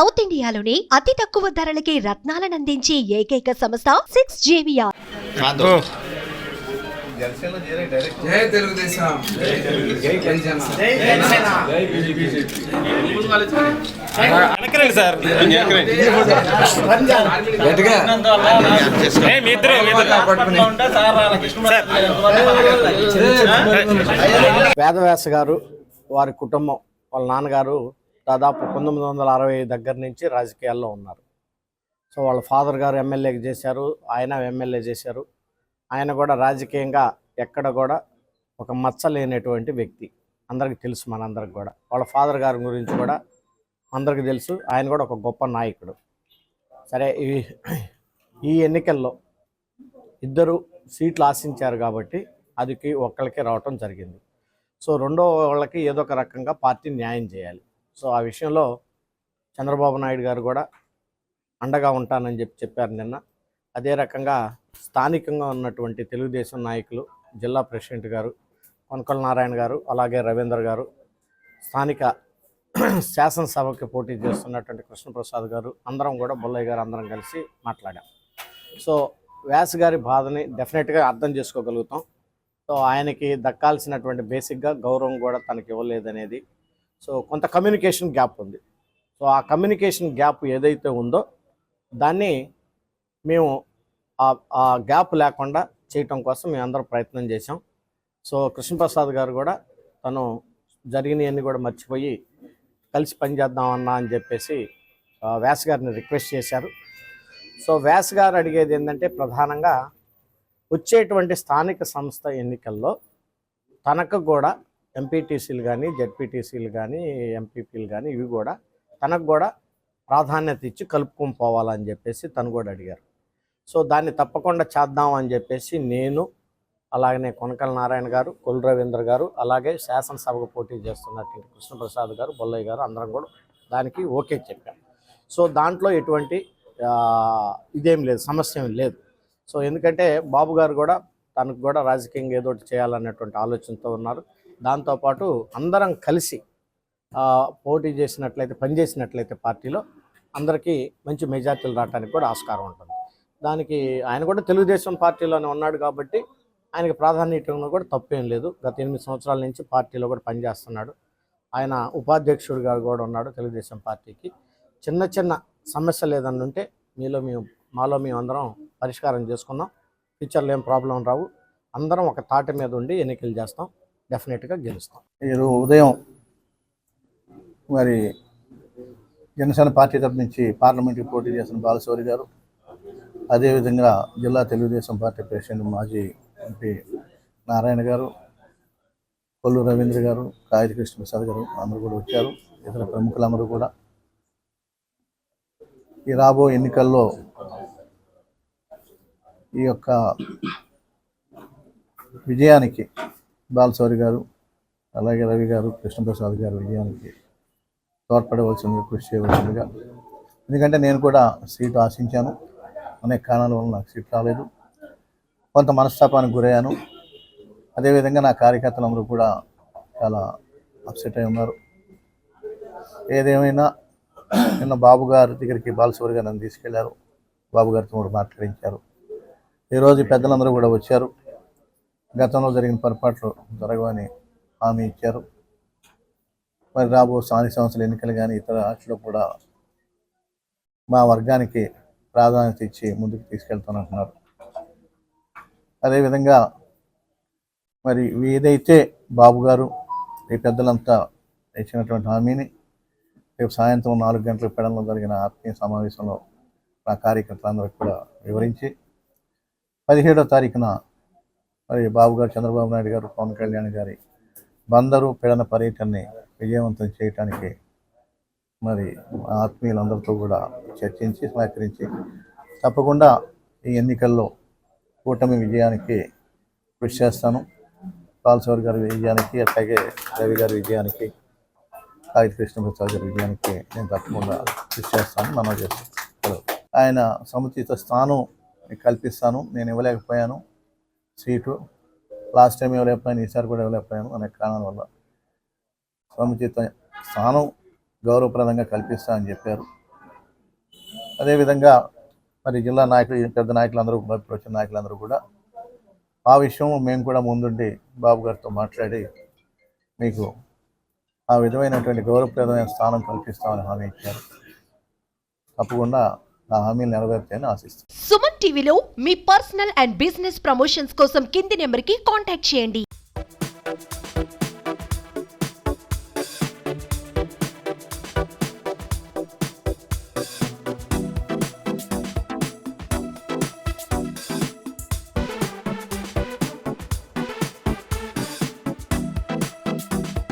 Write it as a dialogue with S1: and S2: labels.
S1: South ఇండియాలోని అతి తక్కువ ధరలకి రత్నాలనందించే ఏకైక సంస్థ సిక్స్ జేవియా
S2: కాదు
S3: జై తెలుగుదేశం జై జనసేన
S2: వెనకరండి సార్ వెనకరండి
S3: గట్టిగా
S2: ఏ, మీ ఇద్దరు మీ ఇద్దరు
S4: వేదవ్యాస గారు వారి కుటుంబం వాళ్ళ నాన్నగారు దాదాపు పంతొమ్మిది వందల అరవై దగ్గర నుంచి రాజకీయాల్లో ఉన్నారు. సో వాళ్ళ ఫాదర్ గారు ఎమ్మెల్యే చేశారు ఆయన ఎమ్మెల్యే చేశారు. ఆయన కూడా రాజకీయంగా ఎక్కడ కూడా ఒక మచ్చ లేనటువంటి వ్యక్తి. అందరికీ తెలుసు మనందరికి కూడా. వాళ్ళ ఫాదర్ గారి గురించి కూడా అందరికీ తెలుసు. ఆయన కూడా ఒక గొప్ప నాయకుడు. సరే ఈ ఈ ఎన్నికల్లో ఇద్దరు సీట్లు ఆశించారు కాబట్టి అదికి ఒక్కరికి రావటం జరిగింది. సో రెండో వాళ్ళకి ఏదో ఒక రకంగా పార్టీ న్యాయం చేయాలి. సో ఆ విషయంలో చంద్రబాబు నాయుడు గారు కూడా అండగా ఉంటానని చెప్పి చెప్పారు నిన్న. అదే రకంగా స్థానికంగా ఉన్నటువంటి తెలుగుదేశం నాయకులు జిల్లా ప్రెసిడెంట్ గారు కొనకల నారాయణ గారు అలాగే రవీంద్ర గారు స్థానిక శాసనసభకి పోటీ చేస్తున్నటువంటి కృష్ణప్రసాద్ గారు అందరం కూడా బొల్లయ్య గారు అందరం కలిసి మాట్లాడాం. సో వ్యాస్ గారి బాధని డెఫినెట్గా అర్థం చేసుకోగలుగుతాం. సో ఆయనకి దక్కాల్సినటువంటి బేసిక్గా గౌరవం కూడా తనకి ఇవ్వలేదనేది సో కొంత కమ్యూనికేషన్ గ్యాప్ ఉంది. సో ఆ కమ్యూనికేషన్ గ్యాప్ ఏదైతే ఉందో దాన్ని మేము ఆ- గ్యాప్ లేకుండా చేయటం కోసం మేము అందరం ప్రయత్నం చేసాం సో కృష్ణప్రసాద్ గారు కూడా తను జరిగినవన్నీ కూడా మర్చిపోయి కలిసి పనిచేద్దామన్నా అని చెప్పేసి వ్యాస్ గారిని రిక్వెస్ట్ చేశారు. సో వ్యాస్ గారు అడిగేది ఏంటంటే ప్రధానంగా వచ్చేటువంటి స్థానిక సంస్థ ఎన్నికల్లో తనకు కూడా ఎంపీటీసీలు కానీ జడ్పీటీసీలు కానీ ఎంపీపీలు కానీ ఇవి కూడా తనకు కూడా ప్రాధాన్యత ఇచ్చి కలుపుకొని పోవాలని చెప్పేసి తను కూడా అడిగారు. సో దాన్ని తప్పకుండా చేద్దాం అని చెప్పేసి నేను అలాగనే కొనకల నారాయణ గారు కొల్ రవీంద్ర గారు అలాగే శాసనసభకు పోటీ చేస్తున్నటువంటి కృష్ణప్రసాద్ గారు బొల్లయ్య గారు అందరం కూడా దానికి ఓకే చెప్పారు సో దాంట్లో ఎటువంటి ఇదేం లేదు సమస్య ఏం లేదు. సో ఎందుకంటే బాబు గారు కూడా తనకు కూడా రాజకీయంగా ఏదో చేయాలన్నటువంటి ఆలోచనతో ఉన్నారు. దాంతోపాటు అందరం కలిసి పోటీ చేసినట్లయితే పనిచేసినట్లయితే పార్టీలో అందరికీ మంచి మెజార్టీలు రావడానికి కూడా ఆస్కారం ఉంటుంది. దానికి ఆయన కూడా తెలుగుదేశం పార్టీలోనే ఉన్నాడు కాబట్టి ఆయనకి ప్రాధాన్యత కూడా తప్పేం లేదు. గత ఎనిమిది సంవత్సరాల నుంచి పార్టీలో కూడా పనిచేస్తున్నాడు. ఆయన ఉపాధ్యక్షుడిగా కూడా ఉన్నాడు తెలుగుదేశం పార్టీకి. చిన్న చిన్న సమస్యలు ఏదన్నా ఉంటే మీలో మేము మాలో మేము అందరం పరిష్కారం చేసుకున్నాం ఫ్యూచర్లో ఏం ప్రాబ్లం రావు. అందరం ఒక తాటి మీద ఉండి ఎన్నికలు చేస్తాం. డెఫినెట్గా గెలుస్తాం.
S5: మీరు ఉదయం మరి జనసేన పార్టీ తరపు నుంచి పార్లమెంట్కి పోటీ చేసిన బాలశౌరి గారు అదేవిధంగా జిల్లా తెలుగుదేశం పార్టీ ప్రెసిడెంట్ మాజీ ఎంపీ నారాయణ గారు కొల్లు రవీంద్ర గారు కాగిత కృష్ణప్రసాద్ గారు అందరూ కూడా వచ్చారు. ఇతర ప్రముఖులందరూ కూడా. ఈ రాబో ఎన్నికల్లో ఈ యొక్క విజయానికి బాలశౌరి గారు అలాగే రవి గారు కృష్ణప్రసాద్ గారు విజయానికి తోడ్పడవలసిందిగా కృషి చేయవలసిందిగా. ఎందుకంటే నేను కూడా సీటు ఆశించాను. అనేక కారణాల వల్ల నాకు సీట్ రాలేదు. కొంత మనస్తాపానికి గురయ్యాను. అదేవిధంగా నా కార్యకర్తలందరూ కూడా చాలా అప్సెట్ అయి ఉన్నారు. ఏదేమైనా నిన్న బాబు గారి దగ్గరికి బాలశౌరి గారు నన్ను తీసుకెళ్ళారు. బాబు గారితో కూడా మాట్లాడించారు ఈరోజు పెద్దలందరూ కూడా వచ్చారు. గతంలో జరిగిన పొరపాట్లు జరగవని హామీ ఇచ్చారు. మరి రాబో స్థానిక సంస్థల ఎన్నికలు కానీ ఇతర వాటిలో కూడా మా వర్గానికి ప్రాధాన్యత ఇచ్చి ముందుకు తీసుకెళ్తానంటున్నారు. అదేవిధంగా మరి ఏదైతే బాబు గారు ఈ పెద్దలంతా ఇచ్చినటువంటి హామీని రేపు సాయంత్రం నాలుగు గంటల పెడంలో జరిగిన ఆత్మీయ సమావేశంలో నా కార్యకర్తలందరికీ కూడా వివరించి పదిహేడో తారీఖున మరి బాబు గారు చంద్రబాబు నాయుడు గారు పవన్ కళ్యాణ్ గారి బందరు పీడన పర్యటనని విజయవంతం చేయటానికి మరి ఆత్మీయులందరితో కూడా చర్చించి సహకరించి తప్పకుండా ఈ ఎన్నికల్లో కూటమి విజయానికి కృషి చేస్తాను. పాల్సవర్ గారి విజయానికి అట్లాగే రవి గారి విజయానికి కాగిత కృష్ణప్రసాద్ గారి విజయానికి నేను తప్పకుండా కృషి చేస్తాను మనం చేస్తాను. ఆయన సముచిత స్థానం కల్పిస్తాను నేను ఇవ్వలేకపోయాను. సీటు. లాస్ట్ టైం ఇవ్వలేకపోయాను ఈసారి కూడా ఇవ్వలేకపోయాను అనే కారణాల వల్ల సముచిత స్థానం గౌరవప్రదంగా కల్పిస్తా అని చెప్పారు. అదేవిధంగా మరి జిల్లా నాయకులు పెద్ద నాయకులందరూ ఇప్పుడు వచ్చిన నాయకులందరూ కూడా ఆ విషయం మేము కూడా ముందుండి బాబు గారితో మాట్లాడి మీకు ఆ విధమైనటువంటి గౌరవప్రదమైన స్థానం కల్పిస్తామని హామీ ఇచ్చారు. తప్పకుండా నా హామీలు నెరవేర్తాయని ఆశిస్తాను
S1: సుమన్ టీవీలో మీ పర్సనల్ అండ్ బిజినెస్ ప్రమోషన్స్ కోసం కింది నెంబర్కి కాంటాక్ట్ చేయండి.